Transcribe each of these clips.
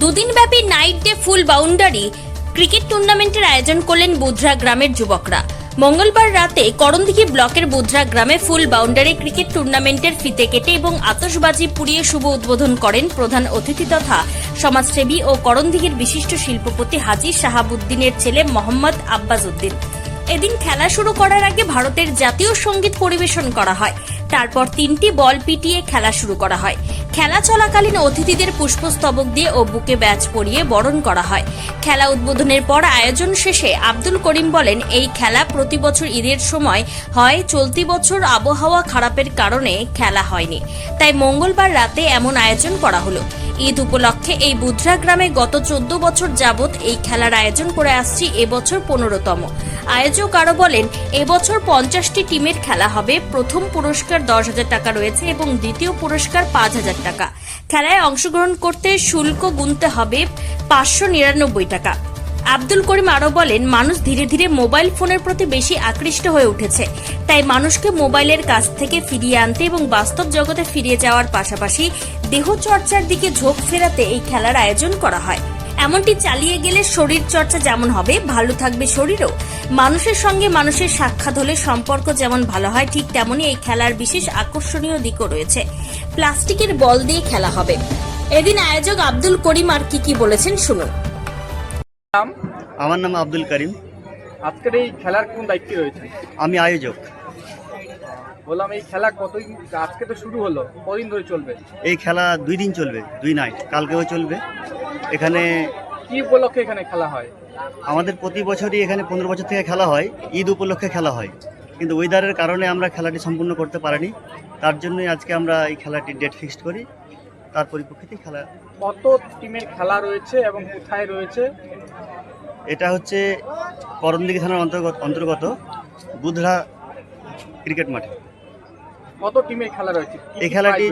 দুদিনব্যাপী night day full boundary cricket টুর্নামেন্টের আয়োজন করলেন বুধরা গ্রামের যুবকরা। মঙ্গলবার রাতে করণদিঘি ব্লকের বুধরা গ্রামে ফুল বাউন্ডারি ক্রিকেট টুর্নামেন্টের ফিতে কেটে এবং আতশবাজি পুড়িয়ে শুভ উদ্বোধন করেন প্রধান অতিথি তথা সমাজসেবী ও করণদিঘির বিশিষ্ট শিল্পপতি হাজি শাহাবুদ্দিনের ছেলে মোহাম্মদ আব্বাস উদ্দিন। এদিন খেলা শুরু করার আগে ভারতের জাতীয় সংগীত পরিবেশন করা হয়। তারপর তিনটি বল পিটিয়ে খেলা শুরু করা হয়। খেলা চলাকালীন অতিথিদের পুষ্পস্তবক দিয়ে ও বুকে ব্যাচ পরিয়ে বরণ করা হয়। খেলা উদ্বোধনের পর আয়োজন শেষে আব্দুল করিম বলেন, এই খেলা প্রতি বছর ঈদের সময় হয়। চলতি বছর আবহাওয়া খারাপের কারণে খেলা হয়নি। তাই মঙ্গলবার রাতে এমন আয়োজন করা হলো। ঈদ উপলক্ষে এই বুধরা গ্রামে গত চোদ্দ বছর যাবৎ এই খেলার আয়োজন করে আসছি, এবছর পনেরোতম। আয়োজক আরও বলেন, এবছর পঞ্চাশটি টিমের খেলা হবে। প্রথম পুরস্কার দশ হাজার টাকা রয়েছে এবং দ্বিতীয় পুরস্কার পাঁচ হাজার টাকা। খেলায় অংশগ্রহণ করতে শুল্ক গুনতে হবে পাঁচশো নিরানব্বই টাকা। আব্দুল করিম আরও বলেন, মানুষ ধীরে ধীরে মোবাইল ফোনের প্রতি বেশি আকৃষ্ট হয়ে উঠেছে। তাই মানুষকে মোবাইলের কাছ থেকে ফিরিয়ে আনতে এবং বাস্তব জগতে ফিরিয়ে যাওয়ার পাশাপাশি দেহ চর্চার দিকে ঝোঁক ফেরাতে এই খেলার আয়োজন করা হয়। এমনটি চালিয়ে গেলে শরীর চর্চা যেমন হবে, ভালো থাকবে শরীরও। মানুষের সঙ্গে মানুষের সাক্ষাৎ হলে সম্পর্ক যেমন ভালো হয়, ঠিক তেমনই এই খেলার বিশেষ আকর্ষণীয় দিকও রয়েছে। প্লাস্টিকের বল দিয়ে খেলা হবে। এদিন আয়োজক আব্দুল করিম আর কি কি বলেছেন শুনুন। নাম? আমার নাম আব্দুল করিম। আজকের এই খেলার কোন দায়িত্বে রয়েছে আমি আয়োজক। বললাম এই খেলা কতদিন আজকে তো শুরু হলো কদিন ধরে চলবে? এই খেলা দুই দিন চলবে দুই নাইট কালকেও চলবে। এখানে কি উপলক্ষে এখানে খেলা হয়? আমাদের প্রতি বছরই এখানে পনেরো বছর থেকে খেলা হয় ঈদ উপলক্ষে খেলা হয়। কিন্তু ওয়েদারের কারণে আমরা খেলাটি সম্পূর্ণ করতে পারিনি। তার জন্যই আজকে আমরা এই খেলাটি ডেট ফিক্সড করি। তার পরিপ্রেক্ষিতেই খেলা কত টিমের খেলা রয়েছে এবং কোথায় রয়েছে? এটা হচ্ছে করণদিঘি থানার অন্তর্গত অন্তর্গত বুধরা ক্রিকেট মাঠে। কত টিমের খেলা রয়েছে? এই খেলাটি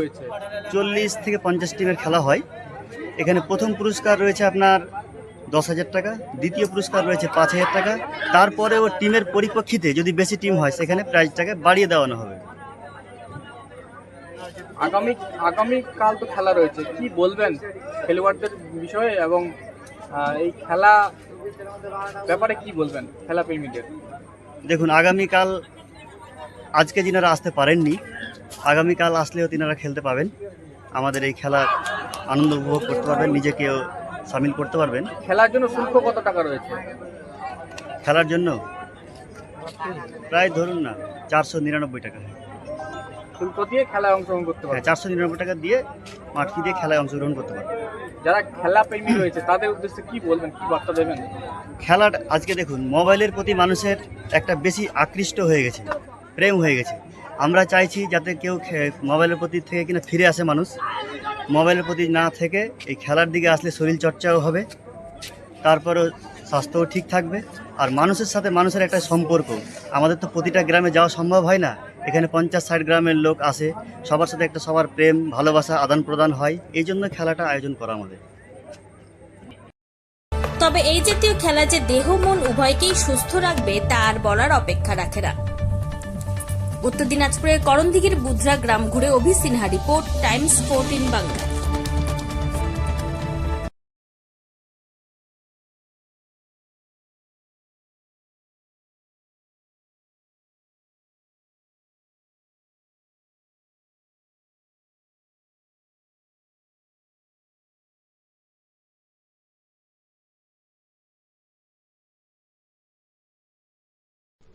চল্লিশ থেকে পঞ্চাশ টিমের খেলা হয়। এখানে প্রথম পুরস্কার রয়েছে আপনার দশ হাজার টাকা দ্বিতীয় পুরস্কার রয়েছে পাঁচ হাজার টাকা। তারপরেও টিমের পরিপ্রেক্ষিতে যদি বেশি টিম হয় সেখানে প্রাইজটাকে বাড়িয়ে দেওয়ানো হবে। আগামী আগামী কাল তো খেলা রয়েছে। কি বলবেন খেলোয়াড়দের বিষয়ে এবং এই খেলা ব্যাপারে কি বলবেন খেলা প্রেমীদের? দেখুন আগামীকাল আজকে যিনারা আসতে পারেননি আগামীকাল আসলেও তিনারা খেলতে পাবেন। আমাদের এই খেলা আনন্দ উপভোগ করতে পারবেন নিজেকেও সামিল করতে পারবেন। খেলার জন্য শুল্ক কত টাকা রয়েছে? খেলার জন্য? প্রায় ধরুন না চারশো নিরানব্বই টাকা। শুল্ক দিয়ে খেলায় অংশগ্রহণ করতে হ্যাঁ পারবে চারশো নিরানব্বই টাকা দিয়ে মাঠকি দিয়ে খেলায় অংশগ্রহণ করতে পারবেন যারা খেলা প্রেমী রয়েছে তাদের উদ্দেশ্যে কি বলবেন কি বার্তা দেবেন? খেলার আজকে দেখুন মোবাইলের প্রতি মানুষের একটা বেশি আকৃষ্ট হয়ে গেছে প্রেম হয়ে গেছে। আমরা চাইছি যাতে কেউ মোবাইলের প্রতি থেকে কিনা ফিরে আসে মানুষ। মোবাইলের প্রতি না থেকে এই খেলার দিকে আসলে শরীর চর্চাও হবে তারপরেও স্বাস্থ্যও ঠিক থাকবে। আর মানুষের সাথে মানুষের একটা সম্পর্ক। আমাদের তো প্রতিটা গ্রামে যাওয়া সম্ভব হয় না। এখানে পঞ্চাশ ষাট গ্রামের লোক আসে। সবার সাথে একটা সবার প্রেম, ভালোবাসা আদান প্রদান হয়। এই জন্য খেলাটা আয়োজন করা আমাদের। তবে এই জাতীয় খেলা যে দেহ, মন উভয়কেই সুস্থ রাখবে, তা আর বলার অপেক্ষা রাখে না। উত্তর দিনাজপুরের করণদিঘির বুধরা গ্রাম ঘুরে Abhi Sinha report, Times fourteen Bangla.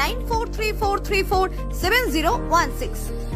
9434347016.